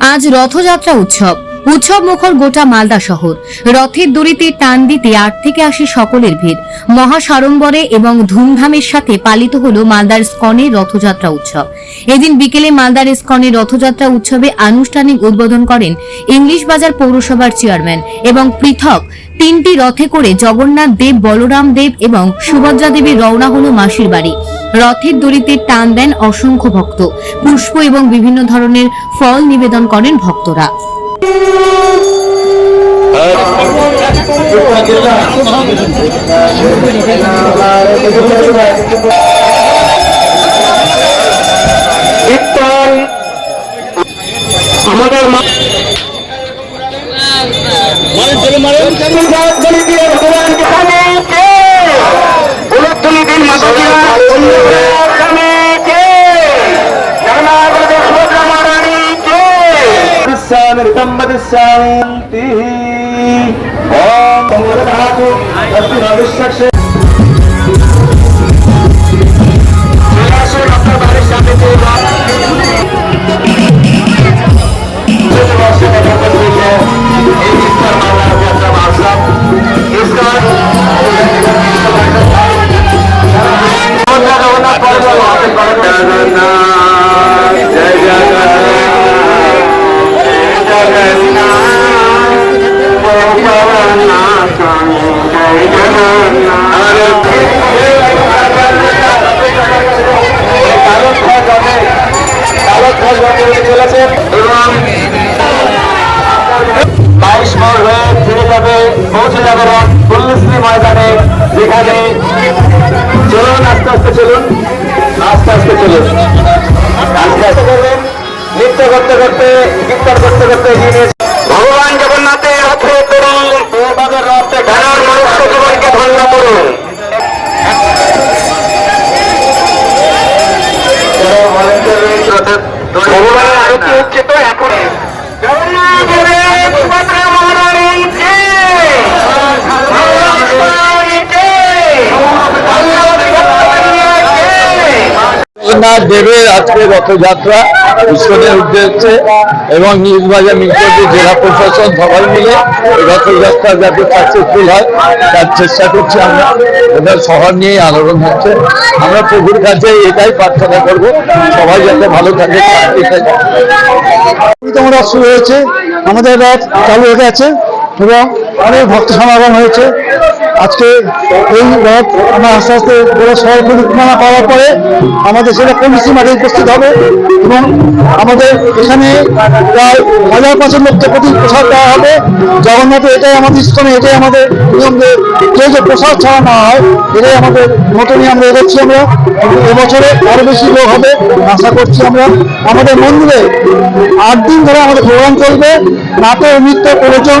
আজ রথযাত্রা উৎসব। উৎসব মুখর গোটা মালদা শহর। রথের দড়িতে টান দিতে আট থেকে আসে সকলের ভিড়। মহাসাড়ম্বরে এবং ধুমধামের সাথে পালিত হল মালদার স্কনের রথযাত্রা উৎসব। এদিন বিকেলে মালদার স্কনের রথযাত্রা উৎসবে আনুষ্ঠানিক উদ্বোধন করেন ইংলিশ বাজার পৌরসভার চেয়ারম্যান এবং পৃথক তিনটি রথে করে জগন্নাথ দেব, বলরাম দেব এবং সুভদ্রা দেবী রওনা হল মাসির বাড়ি। রথের দড়িতে টান দেন অসংখ্য ভক্ত। পুষ্প এবং বিভিন্ন ধরনের ফল নিবেদন করেন ভক্তরা। আমাদের শান্তি ওম ধাতু অস্তি ভবিষ্যৎ আসুন চলেছে এবং বাইশ মোড় হয়ে ফিরে যাবে পৌঁছে যাবে পুল্লিশ্রী ময়দানে যেখানে চলুন আস্তে আস্তে চলুন আস্তে আস্তে চলুন আস্তে আস্তে করবেন নৃত্য করতে করতে কীর্তন করতে করতে এগিয়ে ভগবান জগন্নাথের ঘানার মনুষ্য জীবনকে ধন্য করুন। ভগবানের জগন্নাথ দেবের আজকে রথযাত্রা ঈশ্বরের উদ্দেশ্যে এবং নিউজবাজার মিটকটি জেলা প্রশাসন সবাই মিলে রথযাত্রা যাতে সাকসেসফুল হয়, তার চেষ্টা করছি আমরা। ওদের শহর নিয়ে আলোড়ন হচ্ছে। আমরা প্রভুর কাছে এটাই প্রার্থনা করব, সবাই যাতে ভালো থাকে তোমরা শুরু হয়েছে। আমাদের রথ চালু হয়ে গেছে। এবং অনেক ভক্ত সমাগম হয়েছে। আজকে এই রথ আমরা আস্তে আস্তে পুরো শহর পরিক্রমা করার পরে আমাদের সেটা কমিটি মাঠে উপস্থিত হবে এবং আমাদের এখানে প্রায় হাজার পাঁচের লোককে প্রতি প্রসাদ দেওয়া হবে। জগন্নাথে, এটাই আমাদের স্থানে, এটাই আমাদের নিয়ম যে যে প্রসাদ ছাড়া না হয়, এটাই আমাদের মতনই আমরা এগোচ্ছি আমরা। এবছরে আরও বেশি লোক হবে, আশা করছি আমরা। আমাদের মন্দিরে আট দিন ধরে আমাদের প্রোগ্রাম চলবে। নাটক, নৃত্য, প্রবচন